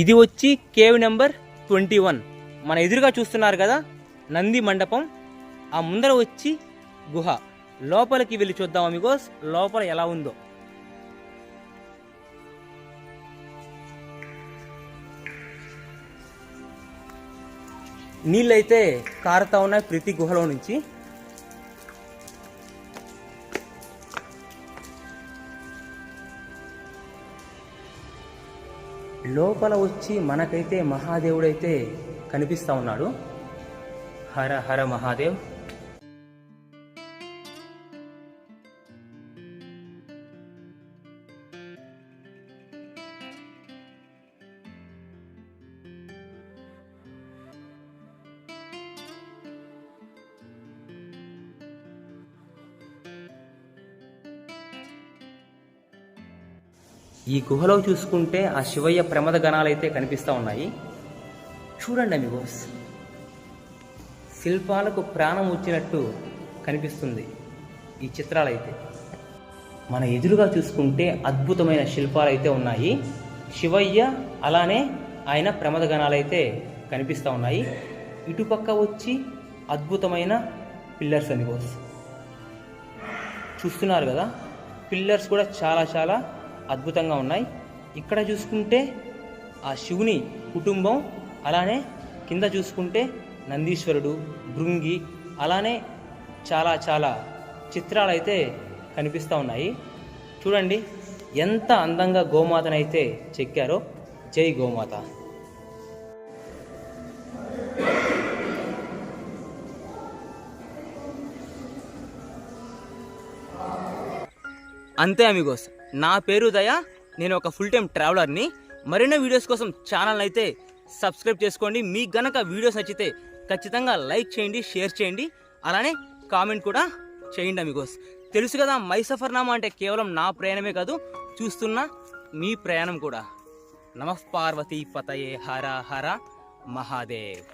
ఇది వచ్చి cave number twenty one. మన ఎదురుగా చూస్తున్నారు కదా నంది మండపం ఆ ముందర వచ్చి గుహ. లోపలికి వెళ్ళి చూద్దాం అమిగోస్ లోపల ఎలా ఉందో. నీళ్ళైతే కారుతా ఉన్నాయి ప్రతి గుహలో నుంచి. లోపల వచ్చి మనకైతే మహాదేవుడైతే కనిపిస్తా ఉన్నాడు. హర హర మహాదేవ్. ఈ గుహలో చూసుకుంటే ఆ శివయ్య ప్రమద గణాలైతే కనిపిస్తూ ఉన్నాయి. చూడండి అమిగోస్ శిల్పాలకు ప్రాణం వచ్చినట్టు కనిపిస్తుంది ఈ చిత్రాలైతే. మన ఎదురుగా చూసుకుంటే అద్భుతమైన శిల్పాలు అయితే ఉన్నాయి. శివయ్య అలానే ఆయన ప్రమద గణాలైతే కనిపిస్తూ ఉన్నాయి. ఇటుపక్క వచ్చి అద్భుతమైన పిల్లర్స్ అమిగోస్ చూస్తున్నారు కదా? పిల్లర్స్ కూడా చాలా చాలా అద్భుతంగా ఉన్నాయి. ఇక్కడ చూసుకుంటే ఆ శివుని కుటుంబం అలానే కింద చూసుకుంటే నందీశ్వరుడు భృంగి అలానే చాలా చాలా చిత్రాలు అయితే కనిపిస్తూ ఉన్నాయి. చూడండి ఎంత అందంగా గోమాతనైతే చెక్కారో. జై గోమాత. అంతే అమిగోస్. నా పేరు దయ. నేను ఒక ఫుల్ టైం ట్రావెలర్ని మరిన్నో వీడియోస్ కోసం ఛానల్ అయితే సబ్స్క్రైబ్ చేసుకోండి. మీకు గనక వీడియోస్ నచ్చితే ఖచ్చితంగా లైక్ చేయండి షేర్ చేయండి. అలానే కామెంట్ కూడా చేయండి అమిగోస్ తెలుసు కదా మై సఫర్నామా అంటే కేవలం నా ప్రయాణమే కాదు చూస్తున్న మీ ప్రయాణం కూడా. నమః పార్వతీ పతయే హర హర మహాదేవ్.